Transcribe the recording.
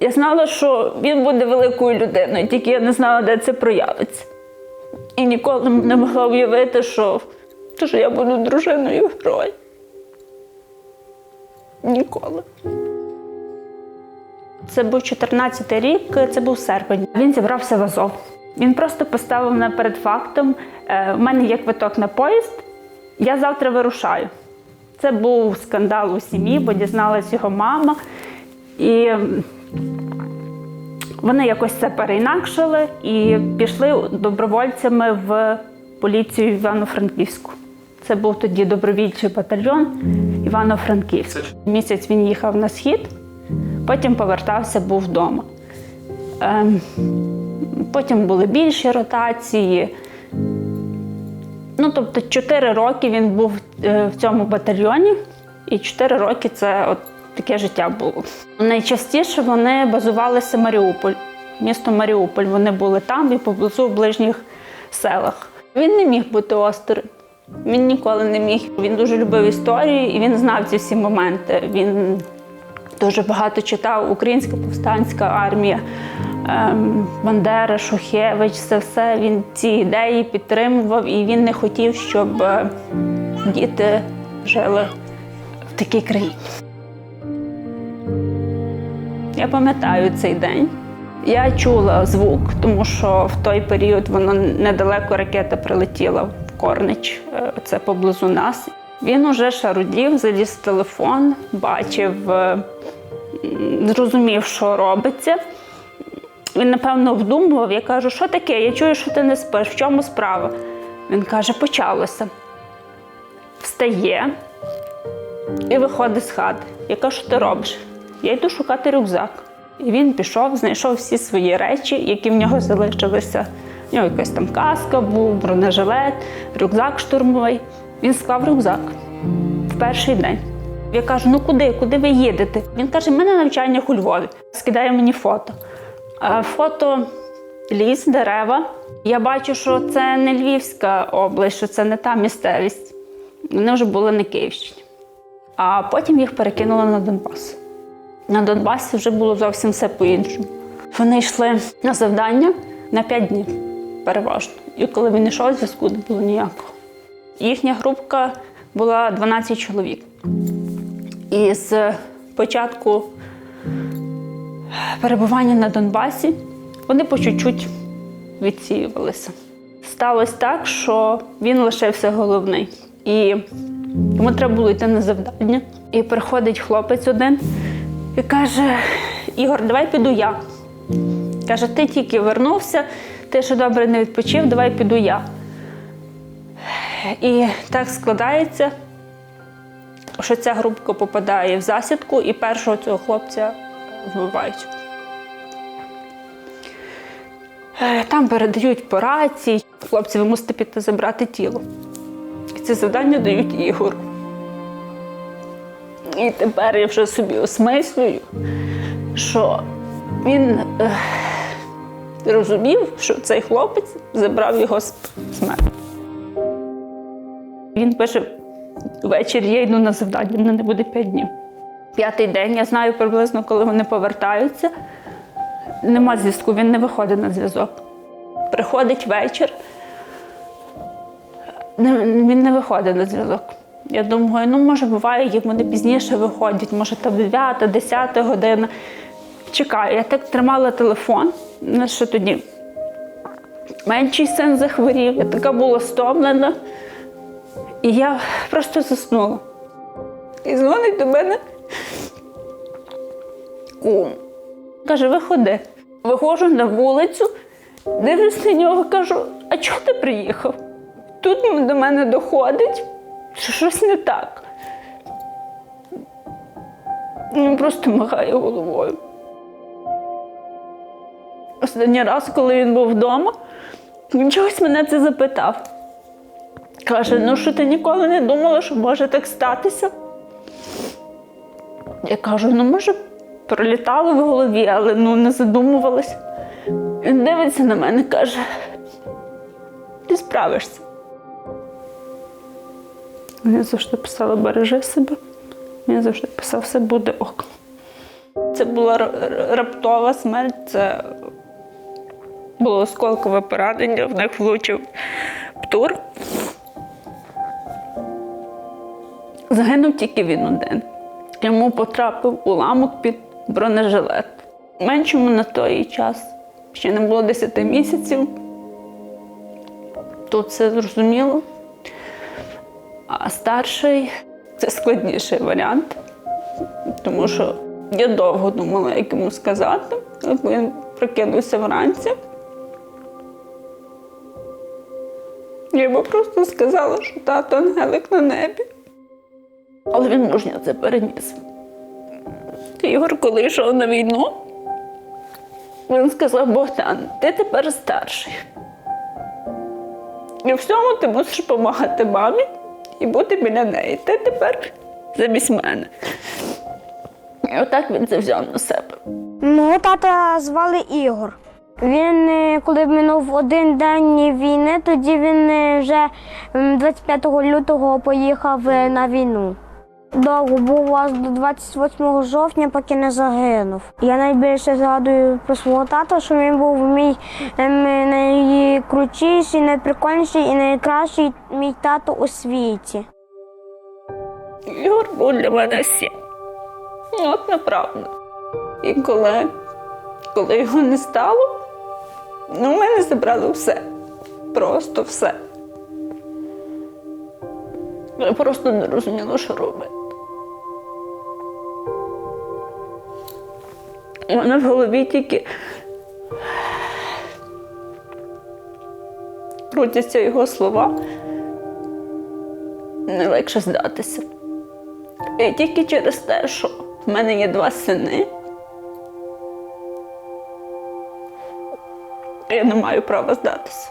Я знала, що він буде великою людиною, тільки я не знала, де це проявиться. І ніколи не могла уявити, що, що я буду дружиною героя. Ніколи. Це був 14-й рік, це був серпень. Він зібрався в Азов. Він просто поставив мене перед фактом: е, у мене є квиток на поїзд, я завтра вирушаю. Це був скандал у сім'ї, бо дізналась його мама. І вони якось це переінакшили і пішли добровольцями в поліцію Івано-Франківську. Це був тоді добровільчий батальйон Івано-Франківськ. Місяць він їхав на схід, потім повертався, був вдома. Ем, потім були більші ротації. Ну, тобто, 4 роки він був е, в цьому батальйоні, і 4 роки це от таке життя було. Найчастіше вони базувалися Маріуполь, місто Маріуполь. Вони були там і поблизу в ближніх селах. Він не міг бути осторонь. Він ніколи не міг. Він дуже любив історію і він знав ці всі моменти. Він дуже багато читав Українська повстанська армія, ем, Бандера, Шухевич, це все. Він ці ідеї підтримував, і він не хотів, щоб е, діти жили в такій країні. Я пам'ятаю цей день. Я чула звук, тому що в той період воно недалеко ракета прилетіла в Корнич, е, це поблизу нас. Він уже шарудів, заліз в телефон, бачив, е, зрозумів, що робиться. Він, напевно, вдумував. Я кажу, що таке? Я чую, що ти не спиш. В чому справа? Він каже, почалося. Встає і виходить з хати. Я кажу, що ти робиш? Я йду шукати рюкзак. І він пішов, знайшов всі свої речі, які в нього залишилися. У нього якась там каска був, бронежилет, рюкзак штурмовий. Він склав рюкзак в перший день. Я кажу: ну куди? Куди ви їдете? Він каже, в мене навчання у Львові. Скидає мені фото. А Фото ліс, дерева. Я бачу, що це не Львівська область, що це не та місцевість. Вони вже були на Київщині. А потім їх перекинули на Донбас. На Донбасі вже було зовсім все по-іншому. Вони йшли на завдання на 5 днів, переважно. І коли він йшов, зв'язку не було ніякого. Їхня групка була 12 чоловік. І з початку перебування на Донбасі вони по чуть-чуть відсіювалися. Сталося так, що він лишився головний. І йому треба було йти на завдання. І приходить хлопець один і каже: Ігор, давай піду я. Каже, ти тільки вернувся, ти ще добре не відпочив, давай піду я. І так складається, що ця групка попадає в засідку, і першого цього хлопця вбивають. Е, Там передають по рації. Хлопці, ви мусите піти забрати тіло. І це завдання дають Ігору. І тепер я вже собі осмислюю, що він е, розумів, що цей хлопець забрав його з смерті. Він пише: ввечері я йду на завдання, мене не буде п'ять днів. П'ятий день я знаю приблизно, коли вони повертаються. Нема зв'язку, він не виходить на зв'язок. Приходить вечір, він не виходить на зв'язок. Я думаю, ну може буває, як вони пізніше виходять, може там 9, 10 година. Чекаю, я так тримала телефон, ну, що тоді менший син захворів, я така була стомлена. І я просто заснула. І дзвонить до мене кум. Каже, виходи. Виходжу на вулицю, дивлюсь на нього, кажу, а чого ти приїхав? Тут до мене доходить, що щось не так. Він просто махає головою. Останній раз, коли він був вдома, він чогось мене це запитав. Каже, ну що ти ніколи не думала, що може так статися? Я кажу, ну може, пролітало в голові, але ну не задумувалась. Він дивиться на мене каже, ти справишся. Він завжди писала, бережи себе. Він завжди писав, все буде ок. Це була раптова смерть, це було осколкове поранення, в них влучив птур. Загинув тільки він один. Йому потрапив уламок під бронежилет. Меншому на той час ще не було 10 місяців. Тут все зрозуміло. А старший це складніший варіант, тому що я довго думала, як йому сказати. От він прокинувся вранці. Я йому просто сказала, що тато ангелик на небі. Але він мужньо це переніс. Ігор, коли йшов на війну, він сказав: Богдан, ти тепер старший. І в всьому ти мусиш допомагати мамі і бути біля неї. Ти тепер замість мене. І отак він це взяв на себе. Мого тата звали Ігор. Він, е, коли минув один день війни, тоді він е, вже 25 лютого поїхав е, на війну. Довго був аж до 28 жовтня, поки не загинув. Я найбільше згадую про свого тата, що він був мій ем, найкрутіший, найприкольніший і найкращий мій тато у світі. Ігор був для мене всім. От направду. І коли, коли його не стало, ну, мене забрали все. Просто все. Я просто не розуміла, що робити. Мене в голові тільки крутяться його слова. Не легше здатися. І тільки через те, що в мене є два сини. Я не маю права здатися.